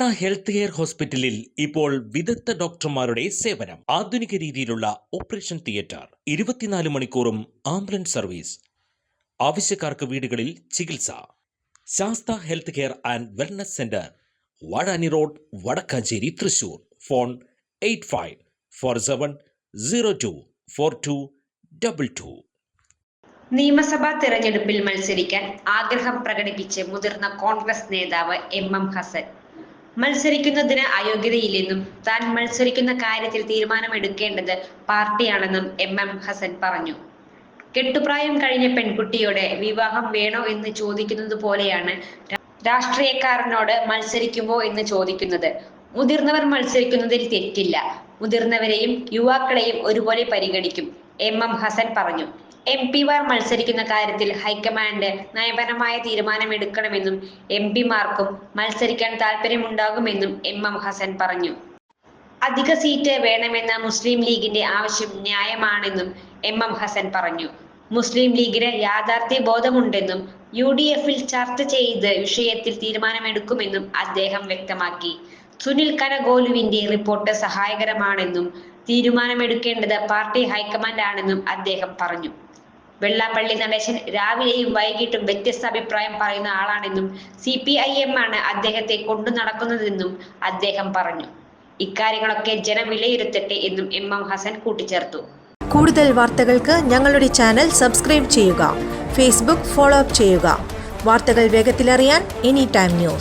Health care ഹോസ്പിറ്റലിൽ ഇപ്പോൾ വിദഗ്ധ ഡോക്ടർമാരുടെ സേവനം. ആധുനിക രീതിയിലുള്ള ഓപ്പറേഷൻ തിയേറ്റർ. ഇരുപത്തിനാല് മണിക്കൂറും ആംബുലൻസ് സർവീസ്. ആവശ്യക്കാർക്ക് വീടുകളിൽ ചികിത്സ. Shastha health care and wellness centre. Vazhani road Vadakkanchery Thrissur. Phone eight five four seven zero two four two double two. നിയമസഭാ തെരഞ്ഞെടുപ്പിൽ മത്സരിക്കാൻ ആഗ്രഹം പ്രകടിപ്പിച്ച് മുതിർന്ന കോൺഗ്രസ് നേതാവ് എം എം ഹസൻ. മത്സരിക്കുന്നതിന് അയോഗ്യതയില്ലെന്നും താൻ മത്സരിക്കുന്ന കാര്യത്തിൽ തീരുമാനമെടുക്കേണ്ടത് പാർട്ടിയാണെന്നും എം എം ഹസൻ പറഞ്ഞു. കെട്ടുപ്രായം കഴിഞ്ഞ പെൺകുട്ടിയോട് വിവാഹം വേണോ എന്ന് ചോദിക്കുന്നത് പോലെയാണ് രാഷ്ട്രീയക്കാരനോട് മത്സരിക്കുമോ എന്ന് ചോദിക്കുന്നത്. മുതിർന്നവർ മത്സരിക്കുന്നതിൽ തെറ്റില്ല. മുതിർന്നവരെയും യുവാക്കളെയും ഒരുപോലെ പരിഗണിക്കും എം എം ഹസൻ പറഞ്ഞു. എം പിമാർ മത്സരിക്കുന്ന കാര്യത്തിൽ ഹൈക്കമാൻഡ് നയപരമായ തീരുമാനമെടുക്കണമെന്നും എം പിമാർക്കും മത്സരിക്കാൻ താല്പര്യമുണ്ടാകുമെന്നും എം എം ഹസൻ പറഞ്ഞു. അധിക സീറ്റ് വേണമെന്ന മുസ്ലിം ലീഗിന്റെ ആവശ്യം ന്യായമാണെന്നും എം എം ഹസൻ പറഞ്ഞു. മുസ്ലിം ലീഗിന് യാഥാർത്ഥ്യ ബോധമുണ്ടെന്നും യു ഡി എഫിൽ ചർച്ച ചെയ്ത് വിഷയത്തിൽ തീരുമാനമെടുക്കുമെന്നും അദ്ദേഹം വ്യക്തമാക്കി. സുനിൽ കനഗോലുവിന്റെ റിപ്പോർട്ട് സഹായകരമാണെന്നും തീരുമാനമെടുക്കേണ്ടത് പാർട്ടി ഹൈക്കമാൻഡ് ആണെന്നും അദ്ദേഹം പറഞ്ഞു. വെള്ളാപ്പള്ളി നടേശൻ രാവിലെയും വൈകിട്ടും വ്യത്യസ്ത അഭിപ്രായം പറയുന്ന ആളാണെന്നും സി പി ഐ എം ആണ് അദ്ദേഹത്തെ കൊണ്ടു നടക്കുന്നതെന്നും അദ്ദേഹം പറഞ്ഞു. ഇക്കാര്യങ്ങളൊക്കെ ജനം വിലയിരുത്തട്ടെ എന്നും എം എം ഹസൻ കൂട്ടിച്ചേർത്തു. കൂടുതൽ വാർത്തകൾക്ക് ഞങ്ങളുടെ ചാനൽ സബ്സ്ക്രൈബ് ചെയ്യുക ഫേസ്ബുക്ക് ഫോളോ അപ്പ് ചെയ്യുക. വാർത്തകൾ വേഗത്തിലറിയാൻ എനി ടൈം ന്യൂസ്.